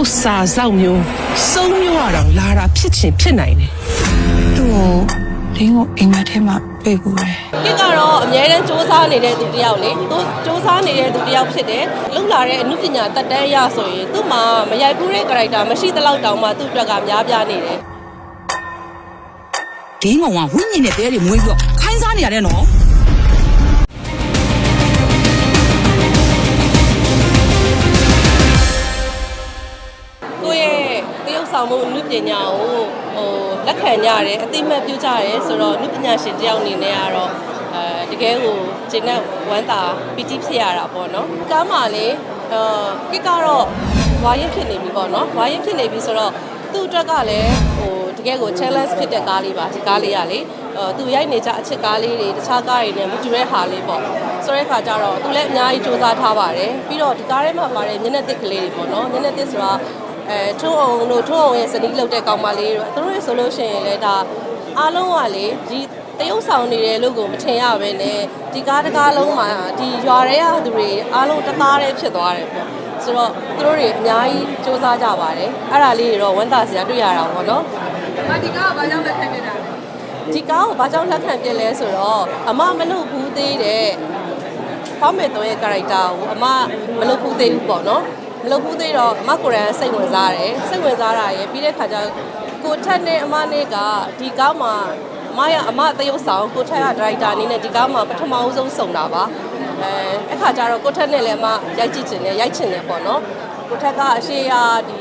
ဥစ္စာစောက်မျိုးစုံမျိုးအတော့လာတာဖြစ်ချင်ဖြစ်နိုင်တယ်သူ့ကိုလင်းကိုအိမ်မက်ထဲမှာပြေးပူတယ်ကိကတော့အများတန်းစူးစမ်းနေတဲ့သူတစ်ယောက်လေသူစူးစမ်းနေတဲ့သူတစ်ယောက်ဖြစ်တယ်လုံလာတဲ့အမှုပညာတက်တန်းရဆိုရင်သူ့မှာမရိုက်ဘူးတဲ့ character မရှိသလောက်တောင်မှသူ့အတွက်ကများပြားနေတယ်ဒင်းကောင်ကဝိညာဉ်နဲ့တဲတွေမွေးပြီးတော့ခိုင်းစားနေရတယ်နော် ကိုယ့်ရဲ့တရုပ်ဆောင်မှုအမှုပညာကိုဟိုလက်ခံကြရတယ်အသိမှတ်ပြုကြရတယ်ဆိုတော့အမှုပညာရှင်တစ်ယောက်အနေနဲ့ကတော့အဲတကယ်ကိုကျင့်တဲ့ဝမ်းသာပီတိဖြစ်ရတာပေါ့နော်ကားမှလေအဲကိကတော့ဝါရင်ဖြစ်နေပြီပေါ့နော်ဝါရင်ဖြစ်နေပြီဆိုတော့သူ့အတွက်ကလည်းဟိုတကယ်ကို challenge ဖြစ်တဲ့ကားလေးပါဒီကားလေးကလေအဲသူရိုက်နေကြအချစ်ကားလေးတွေတခြားကားတွေနဲ့မတူတဲ့ဟာလေးပေါ့ဆိုတဲ့ခါကျတော့သူလည်းအများကြီးစူးစမ်းထားပါတယ်ပြီးတော့ဒီကားထဲမှာပါတဲ့မျက်နှာသစ်ကလေးတွေပေါ့နော်မျက်နှာသစ်ဆိုတာ အဲထုံးအောင်တို့ထုံးအောင်ရဲ့စနီးလောက်တဲ့ကောင်မလေးတို့သူတို့ရဆိုလို့ရှိရင်လည်းဒါအားလုံးကလေဒီတရုပ်ဆောင်နေတယ်လို့ကိုမထင်ရပဲနဲ့ဒီကားတကားလုံးမှာဒီရွာတွေကသူတွေအားလုံးတသားတည်းဖြစ်သွားတယ်ပေါ့ဆိုတော့သူတို့တွေအများကြီးစူးစမ်းကြပါတယ်အဲ့ဒါလေးတွေတော့ဝန်တာစရာတွေ့ရတာပေါ့နော်ဒီကားကဘာကြောင့်လက်ခံပြတာလဲဒီကားကိုဘာကြောင့်လက်ခံပြလဲဆိုတော့အမမလုပ်ဘူးသေးတဲ့ဖောင်းမဲ့တော့ရဲ့ character ကိုအမမလုပ်ဘူးသေးဘူးပေါ့နော် မလုပ်ဘူးသေးတော့အမကိုယ်တိုင်စိတ်ဝင်စားတယ်စိတ်ဝင်စားတာရယ်ပြီးတဲ့ခါကျကိုထက်နဲ့အမနဲ့ကဒီကားမှာအမရအမသရုပ်ဆောင်ကိုထက်က director အနေနဲ့ဒီကားမှာပထမဦးဆုံးစုံတာပါအဲအခါကျတော့ကိုထက်နဲ့လည်းအမရိုက်ကြည့်ချင်တယ်ရိုက်ချင်တယ်ပေါ့နော်ကိုထက်ကအရှိရာဒီ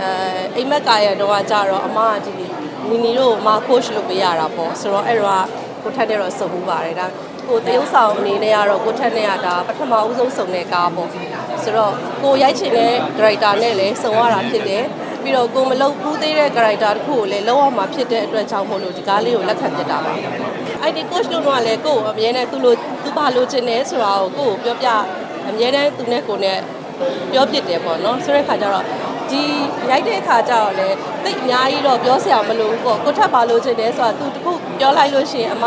အဲအိမ်မက်ကာရဲ့တော့ကကြတော့အမကဒီနီနီတို့မ coach လုပ်ပေးရတာပေါ့ဆိုတော့အဲ့တော့ကိုထက်နဲ့တော့စုံမှုပါတယ်ဒါ ကိုတရုပ်ဆောင်အနေနဲ့ကတော့ကိုထက်နဲ့ကဒါပထမဦးဆုံးစုံတဲ့ကားပေါ့ဆိုတော့ကိုရိုက်ချင်တဲ့ director နဲ့လည်းစုံရတာဖြစ်တယ်ပြီးတော့ကိုမလုပ်ဘူးသေးတဲ့ character တစ်ခုကိုလည်းလောက်အောင်မှာဖြစ်တဲ့အတွက်ကြောင့်မို့လို့ဒီကားလေးကိုလက်ခံပြတာပါအဲ့ဒီ coach တို့ကလည်းကိုကိုအမြဲတမ်းသူ့လိုသူဘာလိုချင်လဲဆိုတာကိုကိုကိုပြောပြအမြဲတမ်းသူနဲ့ကိုနဲ့ပြောပြတယ်ပေါ့နော်ဆိုတဲ့ခါကျတော့ဒီရိုက်တဲ့ခါကျတော့လေတိတ်အများကြီးတော့ပြောစရာမလိုဘူးပေါ့ကိုထပ်ပါလို့ချင်တယ်ဆိုတာသူတခုပြောလိုက်လို့ရှိရင်အမ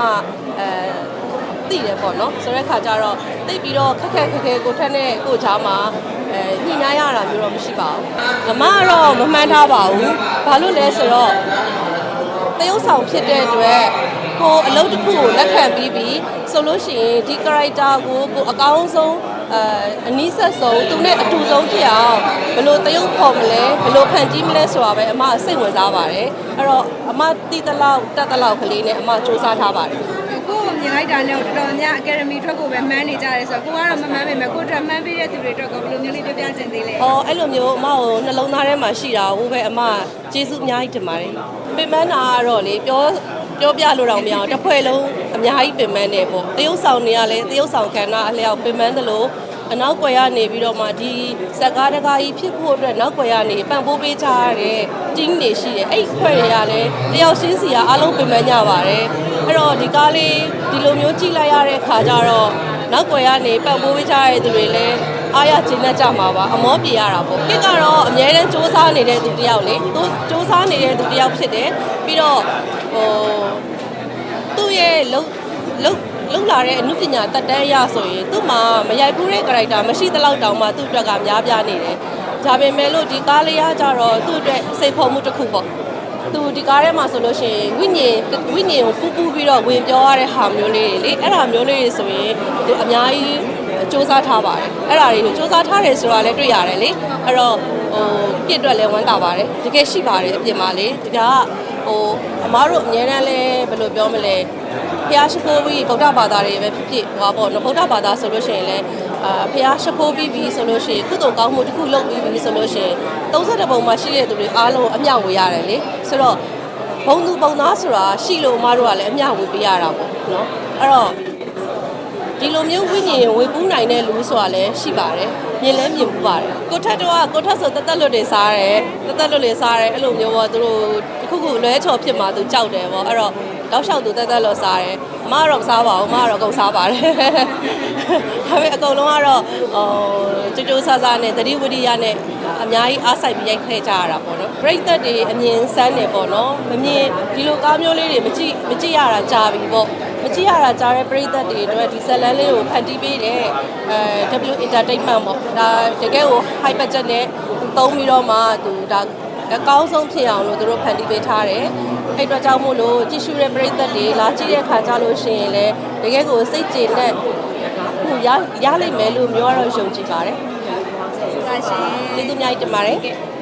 အဲ သိတယ်ပေါ့နော်ဆိုတဲ့ခါကျတော့တိတ်ပြီးတော့ခက်ခက်ခက်ခဲကိုထက်နဲ့ကိုချားမှာအဲညှိနှိုင်းရတာမျိုးတော့မရှိပါဘူးမမကတော့မမှန်ထားပါဘူးဘာလို့လဲဆိုတော့တရုပ်ဆောင်ဖြစ်တဲ့အတွက်ကိုအလုပ်တစ်ခုကိုလက်ခံပြီးပြီဆိုလို့ရှိရင်ဒီ character ကိုကိုအကောင်းဆုံးအဲအနည်းဆက်ဆုံးသူနဲ့အတူဆုံးဖြစ်အောင်ဘယ်လိုတရုပ်ဖော်မလဲဘယ်လိုဖန်တီးမလဲဆိုတာပဲအမစိတ်ဝင်စားပါတယ်အဲ့တော့အမတီးတလောက်တက်တလောက်ကလေးနဲ့အမစူးစမ်းထားပါတယ်ကိုကို မြင်လိုက်တာနဲ့တော်တော်များအကယ်ဒမီထွက်ကိုပဲမှန်းနေကြတယ်ဆိုတော့ကိုကတော့မမှန်းပေမဲ့ကိုတက်မှန်းပေးတဲ့သူတွေတော့ဘယ်လိုမျိုးလေးပြပြချင်သေးလဲ။အော်အဲ့လိုမျိုးအမကိုနှလုံးသားထဲမှာရှိတာဟိုပဲအမကျေးဇူးအများကြီးတင်ပါတယ်။ပင်ပန်းတာကတော့လေပြောပြောပြလို့တော့မရအောင်တစ်ဖွဲ့လုံးအများကြီးပင်ပန်းနေပေါ့။တရုပ်ဆောင်တွေကလည်းတရုပ်ဆောင်ကဏ္ဍအလျောက်ပင်ပန်းသလိုအနောက်ကွယ်ကနေပြီးတော့မှဒီဇက်ကားတကားကြီးဖြစ်ဖို့အတွက်နောက်ကွယ်ကနေပံ့ပိုးပေးချရတဲ့တင်းတွေရှိတယ်အဲ့ဒီခွဲတွေကလည်းတယောက်ချင်းစီကအားလုံးပင်ပန်းကြပါတယ် အဲ့တော့ဒီကားလေးဒီလိုမျိုးကြည့်လိုက်ရတဲ့ခါကျတော့နောက်ကွယ်ကနေပံ့ပိုးပေးချရတဲ့သူတွေလည်းအားရကျေနပ်ကြမှာပါအမောပြေရတာပေါ့ကိကတော့အများတန်းစူးစမ်းနေတဲ့သူတစ်ယောက်လေသူစူးစမ်းနေတဲ့သူတစ်ယောက်ဖြစ်တယ်ပြီးတော့ဟိုသူ့ရဲ့လုံလုံလုံလာတဲ့အမှုပညာတက်တန်းရဆိုရင်သူ့မှာမရိုက်ဘူးတဲ့ character မရှိသလောက်တောင်မှသူ့အတွက်ကများပြားနေတယ်ဒါပေမဲ့လို့ဒီကားလေးကကြတော့သူ့အတွက်စိတ်ဖော်မှုတစ်ခုပေါ့ သူဒီကားထဲမှာဆိုလို့ရှိရင်ဝိညာဉ်ဝိညာဉ်ကိုပူပူပြီးတော့ဝင်ပြောရတဲ့ဟာမျိုးလေးတွေလေအဲ့ဒါမျိုးလေးတွေဆိုရင်သူအများကြီးစူးစမ်းထားပါတယ်အဲ့ဒါတွေကိုစူးစမ်းထားတယ်ဆိုတာလည်းတွေ့ရတယ်လေအဲ့တော့ဟိုပြစ်အတွက်လည်းဝမ်းသာပါတယ်တကယ်ရှိပါတယ်အပြင်မှာလေဒီက ဟိုအမားတို့အများနဲ့လဲဘယ်လိုပြောမလဲဖျားရှိခိုးပြီးဗုဒ္ဓဘာသာတွေပဲဖြစ်ဖြစ်ဟောပေါ့နော်ဗုဒ္ဓဘာသာဆိုလို့ရှိရင်လည်းအာဖျားရှိခိုးပြီးပြီဆိုလို့ရှိရင်ကုသိုလ်ကောင်းမှုတစ်ခုလုပ်ပြီးပြီဆိုလို့ရှိရင်32ပုံမှာရှိတဲ့သူတွေအားလုံးအမျှဝေရတယ်လေဆိုတော့ဘုံသူဘုံသားဆိုတာရှိလို့အမားတို့ကလည်းအမျှဝေပေးရတာပေါ့နော်အဲ့တော့ ဒီလိုမျိုးဝိညာဉ်ဝေပူးနိုင်တဲ့လူဆိုတာလည်းရှိပါတယ်မြင်လဲမြင်ပူပါတယ်ကိုထက်တော့ကကိုထက်ဆိုတက်တက်လွတ်တွေစားတယ်တက်တက်လွတ်တွေစားတယ်အဲ့လိုမျိုးပေါ့သူတို့တစ်ခုခုလွဲချော်ဖြစ်မှာသူကြောက်တယ်ပေါ့အဲ့တော့တောက်လျှောက်သူတက်တက်လွတ်စားတယ်အမကတော့မစားပါဘူးအမကတော့အကုန်စားပါတယ်ဒါပေမဲ့အကုန်လုံးကတော့ဟိုကြိုးကြိုးဆားဆားနဲ့သတိဝိရိယနဲ့အများကြီးအားစိုက်ပြီးရိုက်ခဲ့ကြရတာပေါ့နော်ပြိသက်တွေအမြင်ဆန်းနေပေါ့နော်မမြင်ဒီလိုကားမျိုးလေးတွေမကြည့်မကြည့်ရတာကြာပြီပေါ့ မကြည့်ရတာကြားတဲ့ပရိသတ်တွေအတွက်ဒီဇက်လန်လေးကိုဖန်တီးပေးတဲ့အဲ W Entertainment ပေါ့ဒါတကယ်ကို high budget နဲ့သုံးပြီးတော့မှသူဒါအကောင်းဆုံးဖြစ်အောင်လို့သူတို့ဖန်တီးပေးထားတယ်အဲ့အတွက်ကြောင့်မို့လို့ကြည့်ရှုတဲ့ပရိသတ်တွေလာကြည့်တဲ့ခါကြလို့ရှိရင်လည်းတကယ်ကိုစိတ်ကျေနပ်ဟိုရရလိမ့်မယ်လို့မျိုးကတော့ယုံကြည်ပါတယ်ဒါရှင်ကျေးဇူးအများကြီးတင်ပါတယ်ကဲ